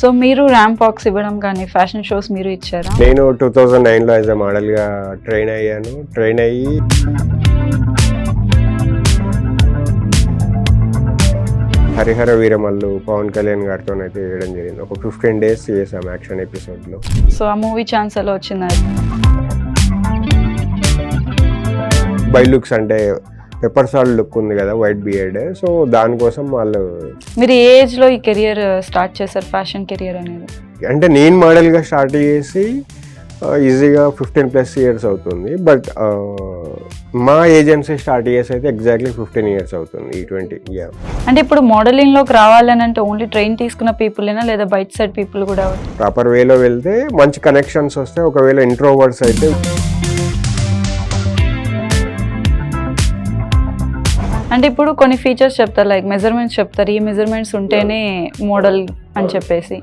So మీరు ramp walks ఇవ్వడం కానీ ఫ్యాషన్ షోస్ మీరు ఇచ్చారా? నేను టూ థౌజండ్ నైన్లో యాజ్ అ మోడల్గా ట్రైన్ అయ్యాను. ట్రైన్ అయ్యి హరిహర వీరమల్లు పవన్ కళ్యాణ్ గారితో అయితే వేయడం జరిగింది. ఒక ఫిఫ్టీన్ డేస్ చేసాం యాక్షన్ ఎపిసోడ్లో సో ఆ మూవీ ఛాన్స్ ఎలా వచ్చింది? బై లుక్స్ అంటే పెప్పర్ సాల్ట్ లుక్ ఉంది కదా వైట్ బియర్డ్ సో దానికోసం వాళ్ళు మీరు ఏ ఏజ్లో ఈ కెరియర్ స్టార్ట్ చేశారు ఫ్యాషన్ కెరియర్ అనేది? అంటే నేను మోడల్గా స్టార్ట్ చేసి ఈజీగా ఫిఫ్టీన్ ప్లస్ ఇయర్స్ అవుతుంది. బట్ మా ఏజెన్సీ స్టార్ట్ చేసి అయితే ఎగ్జాక్ట్లీ ఫిఫ్టీన్ ఇయర్స్ అవుతుంది ఈ ట్వంటీ యా అంటే ఇప్పుడు మోడలింగ్లోకి రావాలని అంటే ఓన్లీ ట్రైన్ తీసుకున్న పీపుల్ లేదా బయట సైడ్ పీపుల్ కూడా? ప్రాపర్ వేలో వెళ్తే మంచి కనెక్షన్స్ వస్తే ఒకవేళ ఇంట్రోవర్డ్స్ అయితే అంటే ఇప్పుడు కొన్ని ఫీచర్స్ చెప్తారు లైక్ మెజర్మెంట్స్ చెప్తారు. ఈ మెజర్మెంట్స్ ఉంటేనే మోడల్ అని చెప్పేసి.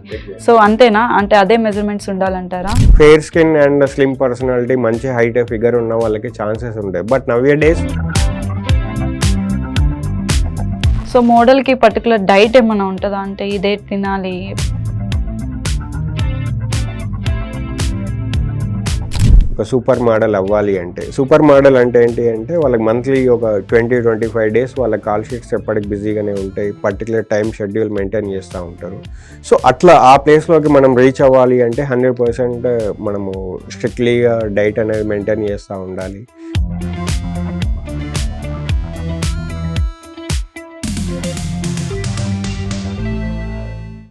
సో అంతేనా? అంటే అదే measurements ఉండాలంటారా? Fair skin and slim personality మంచి హైట్ ఫిగర్ ఉన్న వాళ్ళకి ఛాన్సెస్ ఉంటాయి. బట్ నవ్ డేస్ సో మోడల్కి పర్టికులర్ డైట్ ఏమైనా ఉంటుందా? అంటే ఇదే తినాలి ఒక సూపర్ మోడల్ అవ్వాలి అంటే. సూపర్ మోడల్ అంటే ఏంటి అంటే వాళ్ళకి మంత్లీ ఒక ట్వంటీ ట్వంటీ ఫైవ్ డేస్ వాళ్ళ కాల్ షీట్స్ ఎప్పటికి బిజీగానే ఉంటాయి. పర్టికులర్ టైం షెడ్యూల్ మెయింటైన్ చేస్తూ ఉంటారు. సో అట్లా ఆ ప్లేస్లోకి మనం రీచ్ అవ్వాలి అంటే హండ్రెడ్ పర్సెంట్ మనము స్ట్రిక్ట్లీగా డైట్ అనేది మెయింటైన్ చేస్తూ ఉండాలి. thank you